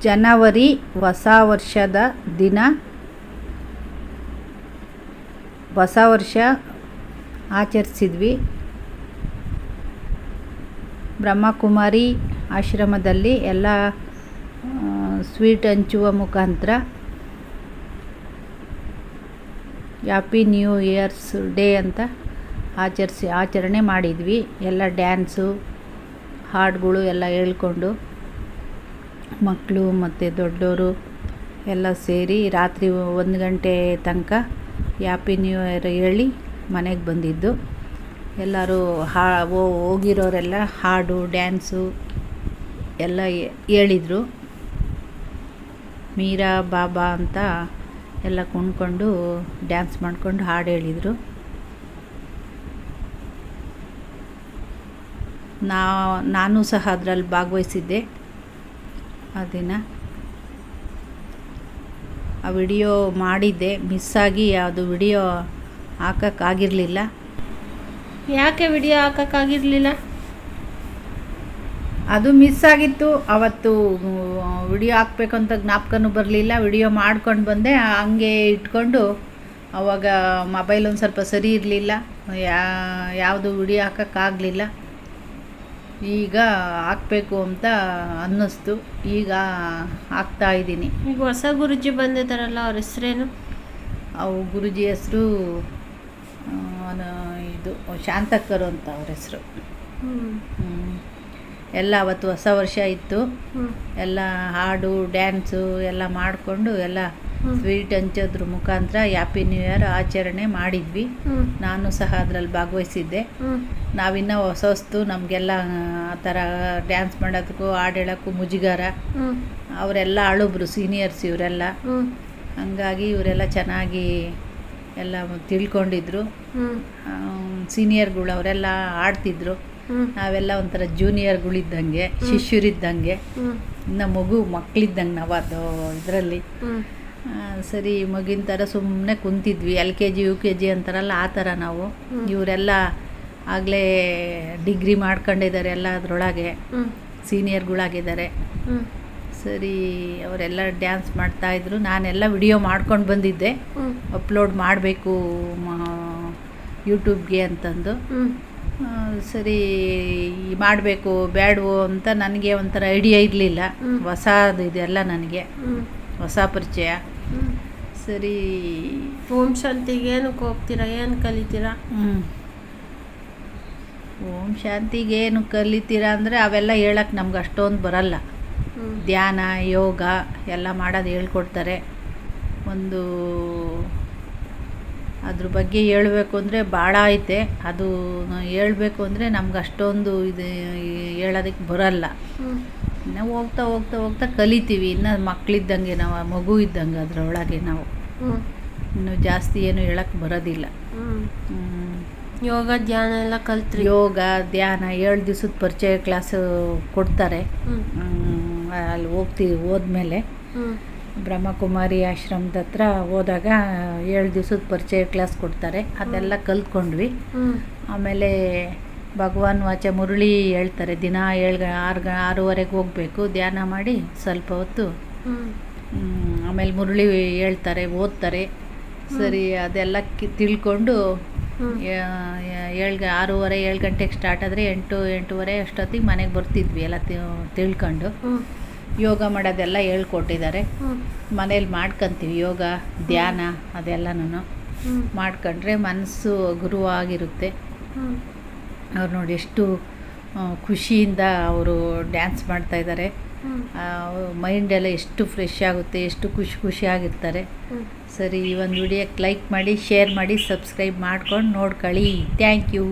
ಜನವರಿ ಹೊಸ ವರ್ಷದ ದಿನ. ಹೊಸ ವರ್ಷ ಆಚರಿಸಿದ್ವಿ. ಬ್ರಹ್ಮಕುಮಾರಿ ಆಶ್ರಮದಲ್ಲಿ ಎಲ್ಲ ಸ್ವೀಟ್ ಹಂಚುವ ಮುಖಾಂತರ ಹ್ಯಾಪಿ ನ್ಯೂ ಇಯರ್ಸ್ ಡೇ ಅಂತ ಆಚರಿಸಿ, ಆಚರಣೆ ಮಾಡಿದ್ವಿ. ಎಲ್ಲ ಡ್ಯಾನ್ಸು, ಹಾಡುಗಳು ಎಲ್ಲ ಹೇಳ್ಕೊಂಡು. ಮಕ್ಕಳು ಮತ್ತು ದೊಡ್ಡವರು ಎಲ್ಲ ಸೇರಿ ರಾತ್ರಿ ಒಂದು ಗಂಟೆ ತನಕ ಹ್ಯಾಪಿ ನ್ಯೂ ಇಯರ್ ಹೇಳಿ ಮನೆಗೆ ಬಂದಿದ್ದು. ಎಲ್ಲರೂ ಹಾ ಹೋಗಿರೋರೆಲ್ಲ ಹಾಡು, ಡ್ಯಾನ್ಸು ಎಲ್ಲ ಹೇಳಿದರು. ಮೀರಾ, ಬಾಬಾ ಅಂತ ಎಲ್ಲ ಕುಣ್ಕೊಂಡು ಡ್ಯಾನ್ಸ್ ಮಾಡ್ಕೊಂಡು ಹಾಡು ಹೇಳಿದರು. ನಾ, ನಾನು ಸಹ ಅದರಲ್ಲಿ ಭಾಗವಹಿಸಿದ್ದೆ. ಆ ದಿನ. ಆ ವಿಡಿಯೋ ಮಾಡಿದ್ದೆ. ಮಿಸ್ಸಾಗಿ ಅದು ವಿಡಿಯೋ ಹಾಕೋಕ್ಕಾಗಿರಲಿಲ್ಲ. ಯಾಕೆ ವಿಡಿಯೋ ಹಾಕೋಕ್ಕಾಗಿರಲಿಲ್ಲ? ಅದು ಮಿಸ್ ಆಗಿತ್ತು. ಅವತ್ತು ವಿಡಿಯೋ ಹಾಕಬೇಕು ಅಂತ ಜ್ಞಾಪಕನೂ ಬರಲಿಲ್ಲ. ವಿಡಿಯೋ ಮಾಡ್ಕೊಂಡು ಬಂದೆ. ಹಂಗೆ ಇಟ್ಕೊಂಡು ಅವಾಗ ಮೊಬೈಲ್ ಒಂದು ಸ್ವಲ್ಪ ಸರಿ ಇರಲಿಲ್ಲ. ಯಾ ಯಾವುದು ವಿಡಿಯೋ ಹಾಕೋಕ್ಕಾಗಲಿಲ್ಲ. ಈಗ ಹಾಕಬೇಕು ಅಂತ ಅನ್ನಿಸ್ತು. ಈಗ ಹಾಕ್ತಾ ಇದ್ದೀನಿ. ಈಗ ಹೊಸ ಗುರುಜಿ ಬಂದಿದ್ದಾರಲ್ಲ ಅವ್ರ ಹೆಸ್ರೇನು? ಅವು ಗುರುಜಿ ಹೆಸರು ಇದು ಶಾಂತಕ್ಕರು ಅಂತ ಅವ್ರ ಹೆಸರು. ಎಲ್ಲ ಅವತ್ತು ಹೊಸ ವರ್ಷ ಇತ್ತು. ಎಲ್ಲ ಹಾಡು ಡ್ಯಾನ್ಸು ಎಲ್ಲ ಮಾಡಿಕೊಂಡು ಎಲ್ಲ ಸ್ವೀಟ್ ಹಂಚೋದ್ರ ಮುಖಾಂತರ ಹ್ಯಾಪಿ ನ್ಯೂ ಇಯರ್ ಆಚರಣೆ ಮಾಡಿದ್ವಿ. ನಾನು ಸಹ ಅದರಲ್ಲಿ ಭಾಗವಹಿಸಿದ್ದೆ. ನಾವಿನ್ನ ಹೊಸ ಹೊಸ್ತು ನಮಗೆಲ್ಲ ಆ ಥರ ಡ್ಯಾನ್ಸ್ ಮಾಡೋದಕ್ಕೂ ಹಾಡು ಹೇಳೋಕ್ಕೂ ಮುಜುಗರ. ಅವರೆಲ್ಲ ಅಳುಬ್ರು ಸೀನಿಯರ್ಸ್ ಇವರೆಲ್ಲ. ಹಂಗಾಗಿ ಇವರೆಲ್ಲ ಚೆನ್ನಾಗಿ ಎಲ್ಲ ತಿಳ್ಕೊಂಡಿದ್ರು. ಸೀನಿಯರ್ಗಳು ಅವರೆಲ್ಲ ಆಡ್ತಿದ್ರು ನಾವೆಲ್ಲ ಒಂಥರ ಜೂನಿಯರ್ಗಳಿದ್ದಂಗೆ ಶಿಷ್ಯರಿದ್ದಂಗೆ. ಇನ್ನು ಮಗು ಮಕ್ಕಳಿದ್ದಂಗೆ ನಾವು ಅದು ಇದರಲ್ಲಿ ಸರಿ ಮಗಿನ ಥರ ಸುಮ್ಮನೆ ಕುಂತಿದ್ವಿ. L K G U K G ಅಂತಾರಲ್ಲ ಆ ಥರ ನಾವು. ಇವರೆಲ್ಲ ಆಗಲೇ ಡಿಗ್ರಿ ಮಾಡ್ಕೊಂಡಿದ್ದಾರೆ ಎಲ್ಲ ಅದರೊಳಗೆ. ಸೀನಿಯರ್ಗಳಾಗಿದ್ದಾರೆ. ಸರಿ ಅವರೆಲ್ಲ ಡ್ಯಾನ್ಸ್ ಮಾಡ್ತಾಯಿದ್ರು ನಾನೆಲ್ಲ ವಿಡಿಯೋ ಮಾಡ್ಕೊಂಡು ಬಂದಿದ್ದೆ. ಅಪ್ಲೋಡ್ ಮಾಡಬೇಕು ಯೂಟ್ಯೂಬ್ಗೆ ಅಂತಂದು. ಸರಿ ಮಾಡಬೇಕು ಬೇಡವೋ ಅಂತ ನನಗೆ ಒಂಥರ ಐಡಿಯಾ ಇರಲಿಲ್ಲ. ಹೊಸದು ಇದೆಲ್ಲ ನನಗೆ. ಹೊಸ ಪರಿಚಯ. ಸರಿ. ಓಂ ಶಾಂತಿಗೆ ಏನಕ್ಕೆ ಹೋಗ್ತೀರಾ ಏನು ಕಲಿತೀರಾ? ಹ್ಞೂ ಓಂ ಶಾಂತಿಗೆ ಏನು ಕಲಿತೀರಾ ಅಂದರೆ ಅವೆಲ್ಲ ಹೇಳಕ್ಕೆ ನಮ್ಗೆ ಅಷ್ಟೊಂದು ಬರಲ್ಲ. ಧ್ಯಾನ ಯೋಗ ಎಲ್ಲ ಮಾಡೋದು ಹೇಳ್ಕೊಡ್ತಾರೆ. ಒಂದು ಅದ್ರ ಬಗ್ಗೆ ಹೇಳಬೇಕು ಅಂದರೆ ಭಾಳ ಐತೆ. ಅದು ಹೇಳಬೇಕು ಅಂದರೆ ನಮ್ಗೆ ಅಷ್ಟೊಂದು ಇದು ಹೇಳೋದಕ್ಕೆ ಬರಲ್ಲ. ಇನ್ನು ಹೋಗ್ತಾ ಹೋಗ್ತಾ ಹೋಗ್ತಾ ಕಲಿತೀವಿ. ಇನ್ನು ಮಕ್ಕಳಿದ್ದಂಗೆ ನಾವು ಮಗು ಇದ್ದಂಗೆ ಅದರೊಳಗೆ ನಾವು. ಇನ್ನು ಜಾಸ್ತಿ ಏನು ಹೇಳಕ್ಕೆ ಬರೋದಿಲ್ಲ. ಯೋಗ ಧ್ಯಾನ ಎಲ್ಲ ಕಲ್ತ್ರಿ? ಯೋಗ ಧ್ಯಾನ ಏಳು ದಿವಸದ ಪರಿಚಯ ಕ್ಲಾಸು ಕೊಡ್ತಾರೆ. ಅಲ್ಲಿ ಹೋಗ್ತೀವಿ ಹೋದ್ಮೇಲೆ. ಬ್ರಹ್ಮಕುಮಾರಿ ಆಶ್ರಮದ ಹತ್ರ ಹೋದಾಗ ಏಳು ದಿವಸದ ಪರಿಚಯ ಕ್ಲಾಸ್ ಕೊಡ್ತಾರೆ. ಅದೆಲ್ಲ ಕಲ್ತ್ಕೊಂಡ್ವಿ. ಆಮೇಲೆ ಭಗವಾನ್ ವಾಚ ಮುರುಳಿ ಹೇಳ್ತಾರೆ ದಿನ ಏಳು ಆರು ಗ ಆರೂವರೆಗೆ ಹೋಗಬೇಕು ಧ್ಯಾನ ಮಾಡಿ ಸ್ವಲ್ಪ ಹೊತ್ತು ಆಮೇಲೆ ಮುರುಳಿ ಹೇಳ್ತಾರೆ ಓದ್ತಾರೆ. ಸರಿ ಅದೆಲ್ಲ ಕಿ ತಿಳ್ಕೊಂಡು ಏಳು ಆರೂವರೆ ಏಳು ಗಂಟೆಗೆ ಸ್ಟಾರ್ಟ್ ಆದರೆ ಎಂಟು ಎಂಟೂವರೆ ಅಷ್ಟೊತ್ತಿಗೆ ಮನೆಗೆ ಬರ್ತಿದ್ವಿ ಎಲ್ಲ ತಿಳ್ಕೊಂಡು. ಯೋಗ ಮಾಡೋದೆಲ್ಲ ಹೇಳ್ಕೊಟ್ಟಿದ್ದಾರೆ. ಮನೇಲಿ ಮಾಡ್ಕೊತೀವಿ ಯೋಗ ಧ್ಯಾನ ಅದೆಲ್ಲನೂ ಮಾಡ್ಕೊಂಡ್ರೆ ಮನಸ್ಸು ಗುರುವಾಗಿರುತ್ತೆ. ಅವ್ರು ನೋಡಿ ಎಷ್ಟು ಖುಷಿಯಿಂದ ಅವರು ಡ್ಯಾನ್ಸ್ ಮಾಡ್ತಾ ಇದ್ದಾರೆ ಮೈಂಡ್ ಎಲ್ಲ ಎಷ್ಟು ಫ್ರೆಶ್ ಆಗುತ್ತೆ ಎಷ್ಟು ಖುಷಿ ಖುಷಿಯಾಗಿರ್ತಾರೆ ಸರಿ ಈ ಒಂದು ವಿಡಿಯೋಕ್ಕೆ ಲೈಕ್ ಮಾಡಿ ಶೇರ್ ಮಾಡಿ ಸಬ್ಸ್ಕ್ರೈಬ್ ಮಾಡ್ಕೊಂಡು ನೋಡ್ಕೊಳ್ಳಿ. Thank you